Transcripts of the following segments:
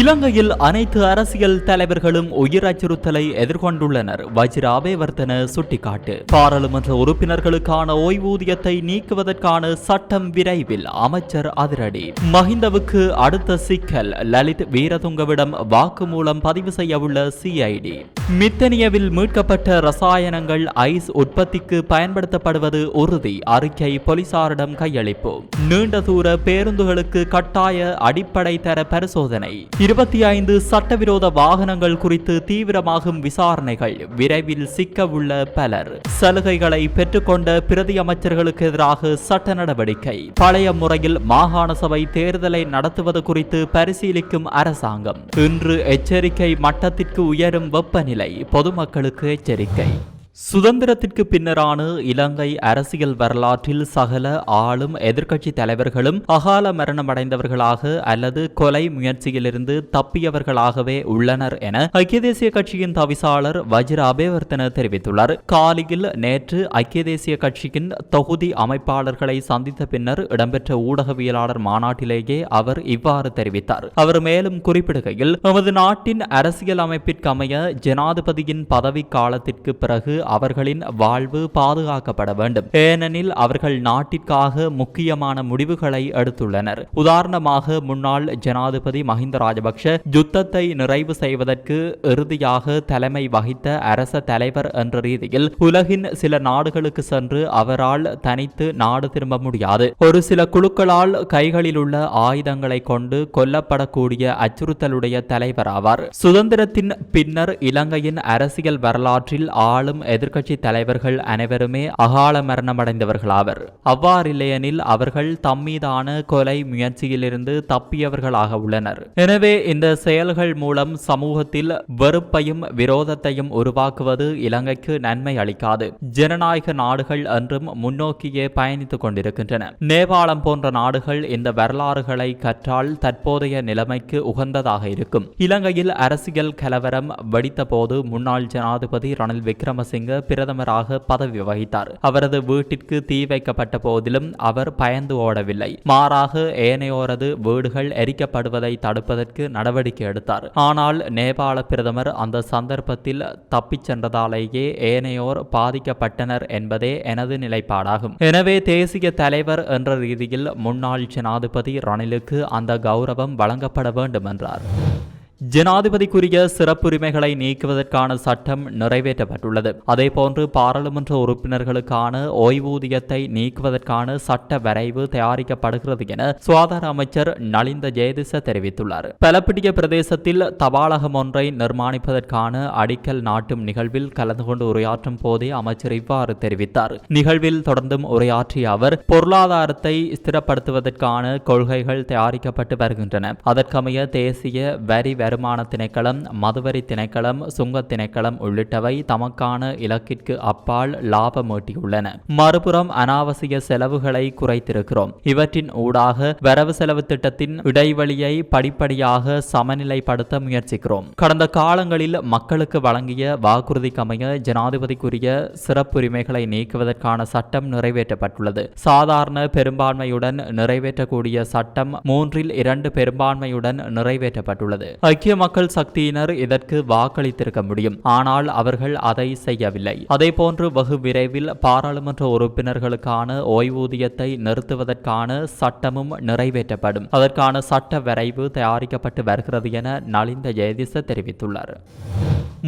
இலங்கையில் அனைத்து அரசியல் தலைவர்களும் உயிர் அச்சுறுத்தலை எதிர்கொண்டுள்ளனர். வஜிர அபேவர்த்தன சுட்டிக்காட்டு. பாராளுமன்ற உறுப்பினர்களுக்கான ஓய்வூதியத்தை நீக்குவதற்கான சட்டம் விரைவில் அமைச்சர் அதிரடி. மஹிந்தவுக்கு அடுத்த சிக்கல் லலித் வீரதுங்கவிடம் வாக்குமூலம் பதிவு செய்யவுள்ள சிஐடி மித்தனியவில் மீட்கப்பட்ட ரசாயனங்கள் ஐஸ் உற்பத்திக்கு பயன்படுத்தப்படுவது உறுதி அறிக்கை போலீசாரிடம் கையளிப்பு. நீண்ட தூர பேருந்துகளுக்கு கட்டாய அடிப்படை தர பரிசோதனை. இருபத்தி ஐந்து சட்டவிரோத வாகனங்கள் குறித்து தீவிரமாகும் விசாரணைகள் விரைவில் சிக்க உள்ள பலர். சலுகைகளை பெற்றுக்கொண்ட பிரதி அமைச்சர்களுக்கு எதிராக சட்ட நடவடிக்கை. பழைய முறையில் மாகாண சபை தேர்தலை நடத்துவது குறித்து பரிசீலிக்கும் அரசாங்கம். இன்று எச்சரிக்கை மட்டத்திற்கு உயரும் வெப்பநிலை பொதுமக்களுக்கு எச்சரிக்கை. சுதந்திரத்திற்கு பின்னரான இலங்கை அரசியல் வரலாற்றில் சகல ஆளும் எதிர்க்கட்சி தலைவர்களும் அகால மரணமடைந்தவர்களாக அல்லது கொலை முயற்சியிலிருந்து தப்பியவர்களாகவே உள்ளனர் என ஐக்கிய தேசிய கட்சியின் தவிசாளர் வஜ்ர அபேவர்த்தன தெரிவித்துள்ளார். காலியில் நேற்று ஐக்கிய தேசிய கட்சியின் தொகுதி அமைப்பாளர்களை சந்தித்த பின்னர் இடம்பெற்ற ஊடகவியலாளர் மாநாட்டிலேயே அவர் இவ்வாறு தெரிவித்தார். அவர் மேலும் குறிப்பிடுகையில் நமது நாட்டின் அரசியல் அமைப்பிற்கமைய ஜனாதிபதியின் பதவி காலத்திற்கு பிறகு அவர்களின் வாழ்வு பாதுகாக்கப்பட வேண்டும். ஏனெனில் அவர்கள் நாட்டிற்காக முக்கியமான முடிவுகளை எடுத்துள்ளனர். உதாரணமாக முன்னாள் ஜனாதிபதி மஹிந்த ராஜபக்ஷ யுத்தத்தை நிறைவு செய்வதற்கு இறுதியாக தலைமை வகித்த அரச தலைவர் என்ற ரீதியில் உலகின் சில நாடுகளுக்கு சென்று அவரால் தனித்து நாடு திரும்ப முடியாது. ஒரு சில குழுக்களால் கைகளில் உள்ள ஆயுதங்களை கொண்டு கொல்லப்படக்கூடிய அச்சுறுத்தலுடைய தலைவர் ஆவார். சுதந்திரத்தின் பின்னர் இலங்கையின் அரசியல் வரலாற்றில் ஆளும் எதிர்க்கட்சி தலைவர்கள் அனைவருமே அகால மரணமடைந்தவர்களாவர். அவ்வாறில்லையெனில் அவர்கள் தம்மீதான கொலை முயற்சியிலிருந்து தப்பியவர்களாக உள்ளனர். எனவே இந்த செயல்கள் மூலம் சமூகத்தில் வெறுப்பையும் விரோதத்தையும் உருவாக்குவது இலங்கைக்கு நன்மை அளிக்காது. ஜனநாயக நாடுகள் என்றும் முன்னோக்கியே பயணித்துக் கொண்டிருக்கின்றன. நேபாளம் போன்ற நாடுகள் இந்த வரலாறுகளை கற்றால் தற்போதைய நிலைமைக்கு உகந்ததாக இருக்கும். இலங்கையில் அரசியல் கலவரம் வெடித்த போது முன்னாள் ஜனாதிபதி ரணில் விக்ரமசிங்க பிரதமராக பதவி வகித்தார். அவரது வீட்டிற்கு தீ வைக்கப்பட்ட போதிலும் அவர் பயந்து ஓடவில்லை. மாறாக ஏனையோரது வீடுகள் எரிக்கப்படுவதை தடுப்பதற்கு நடவடிக்கை எடுத்தார். ஆனால் நேபாள பிரதமர் அந்த சந்தர்ப்பத்தில் தப்பிச் சென்றதாலேயே ஏனையோர் பாதிக்கப்பட்டனர் என்பதே எனது நிலைப்பாடாகும். எனவே தேசிய தலைவர் என்ற ரீதியில் முன்னாள் ஜனாதிபதி ரணிலுக்கு அந்த கௌரவம் வழங்கப்பட வேண்டும் என்றார் ஜனாதிபதிக்குரிய சிறப்புரிமைகளை நீக்குவதற்கான சட்டம் நிறைவேற்றப்பட்டுள்ளது. அதேபோன்று பாராளுமன்ற உறுப்பினர்களுக்கான ஓய்வூதியத்தை நீக்குவதற்கான சட்ட வரைவு தயாரிக்கப்படுகிறது என சுகாதார அமைச்சர் நலிந்த ஜெயதிச தெரிவித்துள்ளார். பலப்பிடிய பிரதேசத்தில் தபாலகம் ஒன்றை நிர்மாணிப்பதற்கான அடிக்கல் நாட்டும் நிகழ்வில் கலந்து கொண்டு உரையாற்றும் போதே அமைச்சர் இவ்வாறு தெரிவித்தார். நிகழ்வில் தொடர்ந்தும் உரையாற்றிய அவர் பொருளாதாரத்தை ஸ்திரப்படுத்துவதற்கான கொள்கைகள் தயாரிக்கப்பட்டு வருகின்றன. அதற்கமைய தேசிய வரி வருமான திணைக்களம் மதுவரி திணைக்களம் சுங்க திணைக்களம் உள்ளிட்டவை தமக்கான இலக்கிற்கு அப்பால் லாபம் ஈட்டியுள்ளன. மறுபுறம் அனாவசிய செலவுகளை குறைத்திருக்கிறோம். இவற்றின் ஊடாக வரவு செலவு திட்டத்தின் இடைவெளியை படிப்படியாக சமநிலைப்படுத்த முயற்சிக்கிறோம். கடந்த காலங்களில் மக்களுக்கு வழங்கிய வாக்குறுதிக்கமைய ஜனாதிபதிக்குரிய சிறப்புரிமைகளை நீக்குவதற்கான சட்டம் நிறைவேற்றப்பட்டுள்ளது. சாதாரண பெரும்பான்மையுடன் நிறைவேற்றக்கூடிய சட்டம் மூன்றில் இரண்டு பெரும்பான்மையுடன் நிறைவேற்றப்பட்டுள்ளது. ஐக்கிய மக்கள் சக்தியினர் இதற்கு வாக்களித்திருக்க முடியும். ஆனால் அவர்கள் அதை செய்யவில்லை. அதேபோன்று வெகு விரைவில் பாராளுமன்ற உறுப்பினர்களுக்கான ஓய்வூதியத்தை நிறுத்துவதற்கான சட்டமும் நிறைவேற்றப்படும். அதற்கான சட்ட வரைவு தயாரிக்கப்பட்டு வருகிறது என நலிந்த ஜெயதிச தெரிவித்துள்ளார்.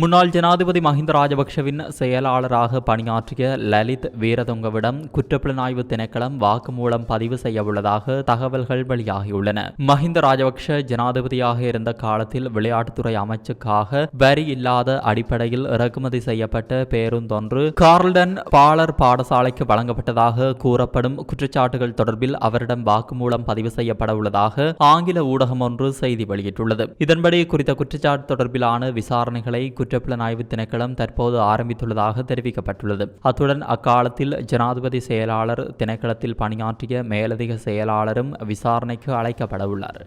முன்னாள் ஜனாதிபதி மஹிந்த ராஜபக்ஷவின் செயலாளராக பணியாற்றிய லலித் வீரதுங்கவிடம் குற்றப்புலனாய்வு திணைக்களம் வாக்குமூலம் பதிவு செய்யவுள்ளதாக தகவல்கள் வெளியாகியுள்ளன. மஹிந்த ராஜபக்ஷ ஜனாதிபதியாக இருந்த காலத்தில் விளையாட்டுத்துறை அமைச்சுக்காக வரி இல்லாத அடிப்படையில் இறக்குமதி செய்யப்பட்ட பேருந்தொன்று கார்ல்டன் பாலர் பாடசாலைக்கு வழங்கப்பட்டதாக கூறப்படும் குற்றச்சாட்டுகள் தொடர்பில் அவரிடம் வாக்குமூலம் பதிவு செய்யப்பட உள்ளதாக ஆங்கில ஊடகம் ஒன்று செய்தி வெளியிட்டுள்ளது. இதன்படி குறித்த குற்றச்சாட்டு தொடர்பிலான விசாரணைகளை குற்றப்புலனாய்வு திணைக்களம் தற்போது ஆரம்பித்துள்ளதாக தெரிவிக்கப்பட்டுள்ளது. அத்துடன் அக்காலத்தில் ஜனாதிபதி செயலாளர் திணைக்களத்தில் பணியாற்றிய மேலதிக செயலாளரும் விசாரணைக்கு அழைக்கப்பட உள்ளார்.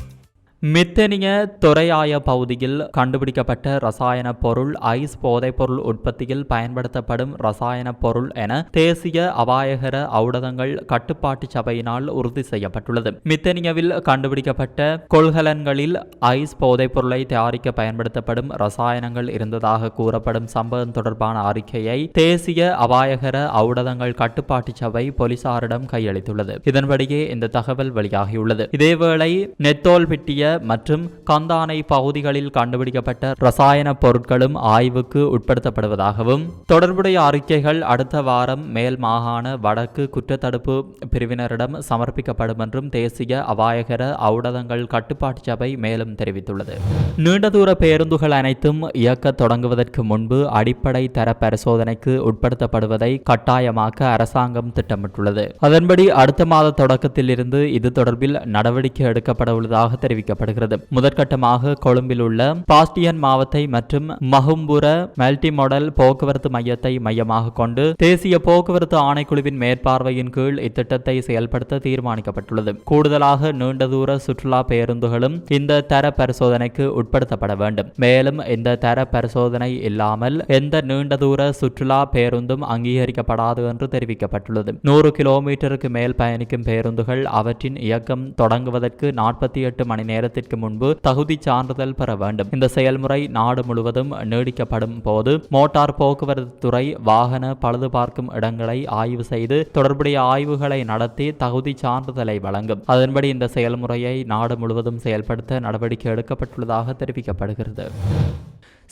மித்தனிய துறையாய பகுதியில் கண்டுபிடிக்கப்பட்ட ரசாயன பொருள் ஐஸ் போதைப்பொருள் உற்பத்தியில் பயன்படுத்தப்படும் ரசாயன பொருள் என தேசிய அபாயகர ஔடதங்கள் கட்டுப்பாட்டு சபையினால் உறுதி செய்யப்பட்டுள்ளது. மித்தனியவில் கண்டுபிடிக்கப்பட்ட கொள்கலன்களில் ஐஸ் போதைப்பொருளை தயாரிக்க பயன்படுத்தப்படும் ரசாயனங்கள் இருந்ததாக கூறப்படும் சம்பவம் தொடர்பான அறிக்கையை தேசிய அபாயகர ஔடதங்கள் கட்டுப்பாட்டு சபை போலீசாரிடம் கையளித்துள்ளது. இதன்படியே இந்த தகவல் வெளியாகியுள்ளது. இதேவேளை நெத்தோல் பிட்டிய மற்றும் கந்தானை பகுதிகளில் கண்டுபிடிக்கப்பட்ட ரசாயன பொருட்களும் ஆய்வுக்கு உட்படுத்தப்படுவதாகவும் தொடர்புடைய அறிக்கைகள் அடுத்த வாரம் மேல் மாகாண வடக்கு குற்றத்தடுப்பு பிரிவினரிடம் சமர்ப்பிக்கப்படும் என்றும் தேசிய அபாயகர ஊடகங்கள் கட்டுப்பாட்டு சபை மேலும் தெரிவித்துள்ளது. நீண்ட தூர பேருந்துகள் அனைத்தும் இயக்க தொடங்குவதற்கு முன்பு அடிப்படை தர பரிசோதனைக்கு உட்படுத்தப்படுவதை கட்டாயமாக்க அரசாங்கம் திட்டமிட்டுள்ளது. அதன்படி அடுத்த மாத தொடக்கத்தில் இருந்து இது தொடர்பில் நடவடிக்கை எடுக்கப்பட உள்ளதாக தெரிவிக்கப்பட்டது காணப்படுகிறது. முதற்கட்டமாக கொழும்பில் உள்ள பாஸ்டியன் மாவத்தை மற்றும் மகும்புர மல்டி மாடல் போக்குவரத்து மையத்தை மையமாக கொண்டு தேசிய போக்குவரத்து ஆணைக்குழுவின் மேற்பார்வையின் கீழ் இத்திட்டத்தை செயல்படுத்த தீர்மானிக்கப்பட்டுள்ளது. கூடுதலாக நீண்ட தூர சுற்றுலா பேருந்துகளும் இந்த தர பரிசோதனைக்கு உட்படுத்தப்பட வேண்டும். மேலும் இந்த தர பரிசோதனை இல்லாமல் எந்த நீண்ட தூர சுற்றுலா பேருந்தும் அங்கீகரிக்கப்படாது என்று தெரிவிக்கப்பட்டுள்ளது. நூறு கிலோமீட்டருக்கு மேல் பயணிக்கும் பேருந்துகள் அவற்றின் இயக்கம் தொடங்குவதற்கு நாற்பத்தி எட்டு மணி நேரத்தில் நேரத்திற்கு முன்பு தகுதி சான்றிதழ் பெற வேண்டும். இந்த செயல்முறை நாடு முழுவதும் நீடிக்கப்படும் போது மோட்டார் போக்குவரத்து துறை வாகன பழுது பார்க்கும் இடங்களை ஆய்வு செய்து தொடர்புடைய ஆய்வுகளை நடத்தி தகுதி சான்றிதழை வழங்கும். அதன்படி இந்த செயல்முறையை நாடு முழுவதும் செயல்படுத்த நடவடிக்கை எடுக்கப்பட்டுள்ளதாக தெரிவிக்கப்படுகிறது.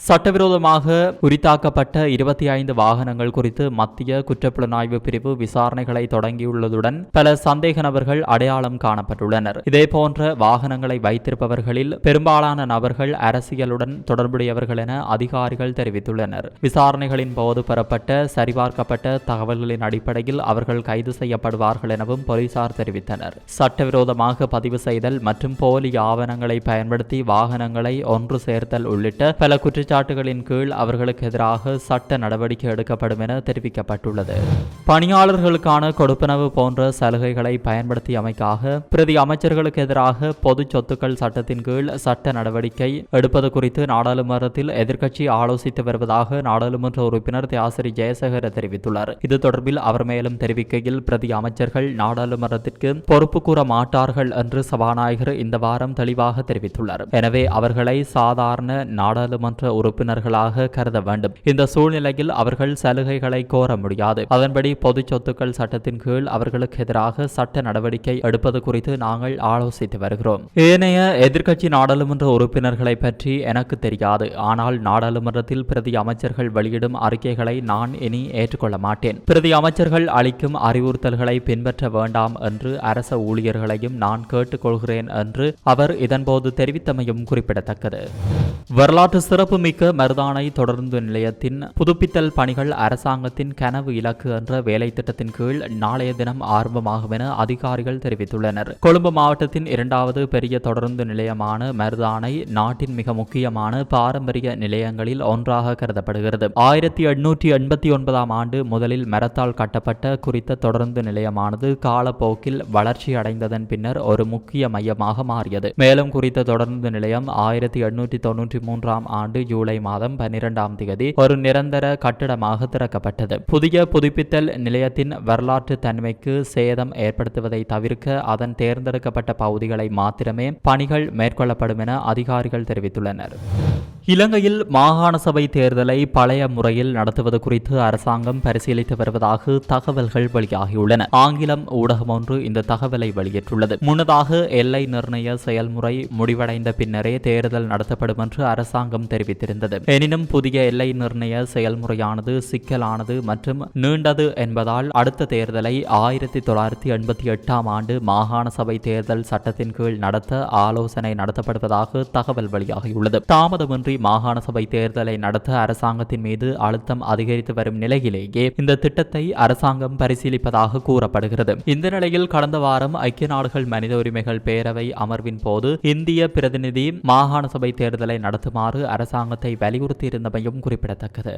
சட்டவிரோதமாக உரித்தாக்கப்பட்ட இருபத்தி ஐந்து வாகனங்கள் குறித்து மத்திய குற்றப்புலனாய்வு பிரிவு விசாரணைகளை தொடங்கியுள்ளதுடன் பல சந்தேக நபர்கள் அடையாளம் காணப்பட்டுள்ளனர். இதேபோன்ற வாகனங்களை வைத்திருப்பவர்களில் பெரும்பாலான நபர்கள் அரசியலுடன் தொடர்புடையவர்கள் என அதிகாரிகள் தெரிவித்துள்ளனர். விசாரணைகளின் போது பெறப்பட்ட சரிபார்க்கப்பட்ட தகவல்களின் அடிப்படையில் அவர்கள் கைது செய்யப்படுவார்கள் எனவும் போலீசார் தெரிவித்தனர். சட்டவிரோதமாக பதிவு செய்தல் மற்றும் போலி ஆவணங்களை பயன்படுத்தி வாகனங்களை ஒன்று சேர்த்தல் உள்ளிட்ட பல குற்ற குற்றச்சாட்டுகளின் கீழ் அவர்களுக்கு எதிராக சட்ட நடவடிக்கை எடுக்கப்படும் என தெரிவிக்கப்பட்டுள்ளது. பணியாளர்களுக்கான கொடுப்பனவு போன்ற சலுகைகளை பயன்படுத்தியமைக்காக பிரதி அமைச்சர்களுக்கு எதிராக பொது சொத்துக்கள் சட்டத்தின் கீழ் சட்ட நடவடிக்கை எடுப்பது குறித்து நாடாளுமன்றத்தில் எதிர்க்கட்சி ஆலோசித்து வருவதாக நாடாளுமன்ற உறுப்பினர் தியாசரி ஜெயசேகர தெரிவித்துள்ளார். இது தொடர்பில் அவர் மேலும் தெரிவிக்கையில் பிரதி அமைச்சர்கள் நாடாளுமன்றத்திற்கு பொறுப்பு கூற மாட்டார்கள் என்று சபாநாயகர் இந்த வாரம் தெளிவாக தெரிவித்துள்ளார். எனவே அவர்களை சாதாரண நாடாளுமன்ற உறுப்பினர்களாக கருத வேண்டும். இந்த சூழ்நிலையில் அவர்கள் சலுகைகளை கோர முடியாது. அதன்படி பொது சொத்துக்கள் சட்டத்தின் கீழ் அவர்களுக்கு எதிராக சட்ட நடவடிக்கை எடுப்பது குறித்து நாங்கள் ஆலோசித்து வருகிறோம். ஏனைய எதிர்க்கட்சி நாடாளுமன்ற உறுப்பினர்களை பற்றி எனக்கு தெரியாது. ஆனால் நாடாளுமன்றத்தில் பிரதி அமைச்சர்கள் வெளியிடும் அறிக்கைகளை நான் இனி ஏற்றுக்கொள்ள மாட்டேன். பிரதி அமைச்சர்கள் அளிக்கும் அறிவுறுத்தல்களை பின்பற்ற வேண்டாம் என்று அரச ஊழியர்களையும் நான் கேட்டுக்கொள்கிறேன் என்று அவர் இதன்போது தெரிவித்தமையும் குறிப்பிடத்தக்கது. வரலாற்று சிறப்பு மிக்க மருதானை தொடர்ந்து நிலையத்தின் புதுப்பித்தல் பணிகள் அரசாங்கத்தின் கனவு இலக்கு என்ற வேலை திட்டத்தின் கீழ் நாளைய தினம் ஆரம்பமாகும் என அதிகாரிகள் தெரிவித்துள்ளனர். கொழும்பு மாவட்டத்தின் இரண்டாவது பெரிய தொடர்ந்து நிலையமான மருதானை நாட்டின் மிக முக்கியமான பாரம்பரிய நிலையங்களில் ஒன்றாக கருதப்படுகிறது. ஆயிரத்தி எண்ணூற்றி எண்பத்தி ஒன்பதாம் ஆண்டு முதலில் மரத்தால் கட்டப்பட்ட குறித்த தொடர்ந்து நிலையமானது காலப்போக்கில் வளர்ச்சி அடைந்ததன் பின்னர் ஒரு முக்கிய மையமாக மாறியது. மேலும் குறித்த தொடர்ந்து நிலையம் ஆயிரத்தி எண்ணூற்றி தொன்னூற்றி மூன்றாம் ஆண்டு ஜூலை மாதம் பன்னிரெண்டாம் தேதி ஒரு நிரந்தர கட்டிடமாக திறக்கப்பட்டது. புதிய புதுப்பித்தல் நிலையத்தின் வரலாற்று தன்மைக்கு சேதம் ஏற்படுத்துவதை தவிர்க்க அதன் தேர்ந்தெடுக்கப்பட்ட பகுதிகளை மாத்திரமே பணிகள் மேற்கொள்ளப்படும் என அதிகாரிகள் தெரிவித்துள்ளனர். இலங்கையில் மாகாண சபை தேர்தலை பழைய முறையில் நடத்துவது குறித்து அரசாங்கம் பரிசீலித்து வருவதாக தகவல்கள் வெளியாகியுள்ளன. ஆங்கிலம் ஊடகம் ஒன்று இந்த தகவலை வெளியிட்டுள்ளது. முன்னதாக எல்லை நிர்ணய செயல்முறை முடிவடைந்த பின்னரே தேர்தல் நடத்தப்படும் என்று அரசாங்கம் தெரிவித்திருந்தது. எனினும் புதிய எல்லை நிர்ணய செயல்முறையானது சிக்கலானது மற்றும் நீண்டது என்பதால் அடுத்த தேர்தலை ஆயிரத்தி தொள்ளாயிரத்தி எண்பத்தி எட்டாம் ஆண்டு மாகாண சபை தேர்தல் சட்டத்தின் கீழ் நடத்த ஆலோசனை நடத்தப்படுவதாக தகவல் வெளியாகியுள்ளது. தாமதமின்றி மட்டுமின்றி மாகாண சபை தேர்தலை நடத்த அரசாங்கத்தின் மீது அழுத்தம் அதிகரித்து வரும் நிலையிலேயே இந்த திட்டத்தை அரசாங்கம் பரிசீலிப்பதாக கூறப்படுகிறது. இந்த நிலையில் கடந்த வாரம் ஐக்கிய நாடுகள் மனித உரிமைகள் பேரவை அமர்வின் போது இந்திய பிரதிநிதி மாகாண சபை தேர்தலை நடத்துமாறு அரசாங்கத்தை வலியுறுத்தியிருந்தமையும் குறிப்பிடத்தக்கது.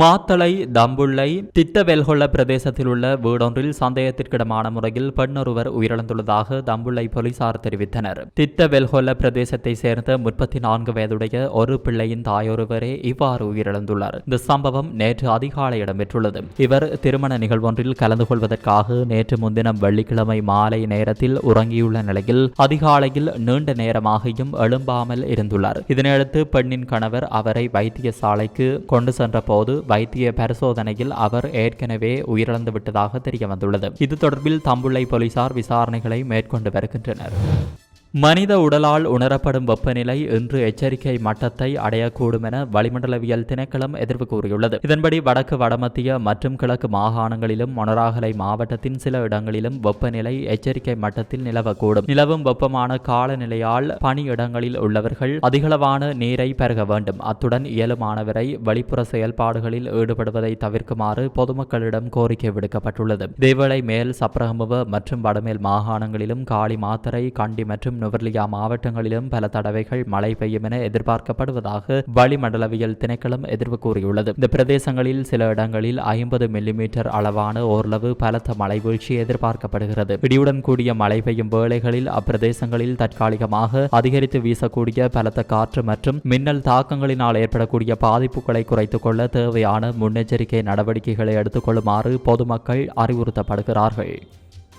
மாத்தளை தம்புள்ளை திட்டவெல்கொள்ள பிரதேசத்தில் உள்ள வீடொன்றில் சந்தேகத்திற்கிடமான முறையில் பெண்ணொருவர் உயிரிழந்துள்ளதாக தம்புள்ளை போலீசார் தெரிவித்தனர். திட்டவெல்கொள்ள பிரதேசத்தை சேர்ந்த முப்பத்தி நான்கு வயதுடைய ஒரு பிள்ளையின் தாயொருவரே இவ்வாறு உயிரிழந்துள்ளார். இந்த சம்பவம் நேற்று அதிகாலை இடம்பெற்றுள்ளது. இவர் திருமண நிகழ்வொன்றில் கலந்து கொள்வதற்காக நேற்று முன்தினம் வெள்ளிக்கிழமை மாலை நேரத்தில் உறங்கியுள்ள நிலையில் அதிகாலையில் நீண்ட நேரமாகியும் எழும்பாமல் இருந்துள்ளார். இதனையடுத்து பெண்ணின் கணவர் அவரை வைத்தியசாலைக்கு கொண்டு சென்ற போது வைத்திய பரிசோதனையில் அவர் ஏற்கனவே உயிரிழந்து விட்டதாக தெரிய வந்துள்ளது இது தொடர்பில் தம்புள்ளை போலீசார் விசாரணைகளை மேற்கொண்டு வருகின்றனர். மனித உடலால் உணரப்படும் வெப்பநிலை இன்று எச்சரிக்கை மட்டத்தை அடையக்கூடும் என வளிமண்டலவியல் திணைக்களம் எதிர்வு கூறியுள்ளது. இதன்படி வடக்கு வடமத்திய மற்றும் கிழக்கு மாகாணங்களிலும் மொனராகலை மாவட்டத்தின் சில இடங்களிலும் வெப்பநிலை எச்சரிக்கை மட்டத்தில் நிலவக்கூடும். நிலவும் வெப்பமான காலநிலையால் பணியிடங்களில் உள்ளவர்கள் அதிகளவான நீரை பெறக வேண்டும். அத்துடன் இயலுமானவரை வெளிப்புற செயல்பாடுகளில் ஈடுபடுவதை தவிர்க்குமாறு பொதுமக்களிடம் கோரிக்கை விடுக்கப்பட்டுள்ளது. இதேவேளை மேல் சப்ரகமுவ மற்றும் வடமேல் மாகாணங்களிலும் காளி மாத்தரை கண்டி மற்றும் நுவர்லியா மாவட்டங்களிலும் பல தடவைகள் மழை பெய்யும் என எதிர்பார்க்கப்படுவதாக வளிமண்டலவியல் திணைக்களம் எதிர்வு கூறியுள்ளது. இந்த பிரதேசங்களில் சில இடங்களில் ஐம்பது மில்லிமீட்டர் அளவான ஓரளவு பலத்த மழை வீழ்ச்சி எதிர்பார்க்கப்படுகிறது. இடியுடன் கூடிய மழை பெய்யும் வேளைகளில் அப்பிரதேசங்களில் தற்காலிகமாக அதிகரித்து வீசக்கூடிய பலத்த காற்று மற்றும் மின்னல் தாக்கங்களினால் ஏற்படக்கூடிய பாதிப்புகளை குறைத்துக் கொள்ள தேவையான முன்னெச்சரிக்கை நடவடிக்கைகளை எடுத்துக்கொள்ளுமாறு பொதுமக்கள் அறிவுறுத்தப்படுகிறார்கள்.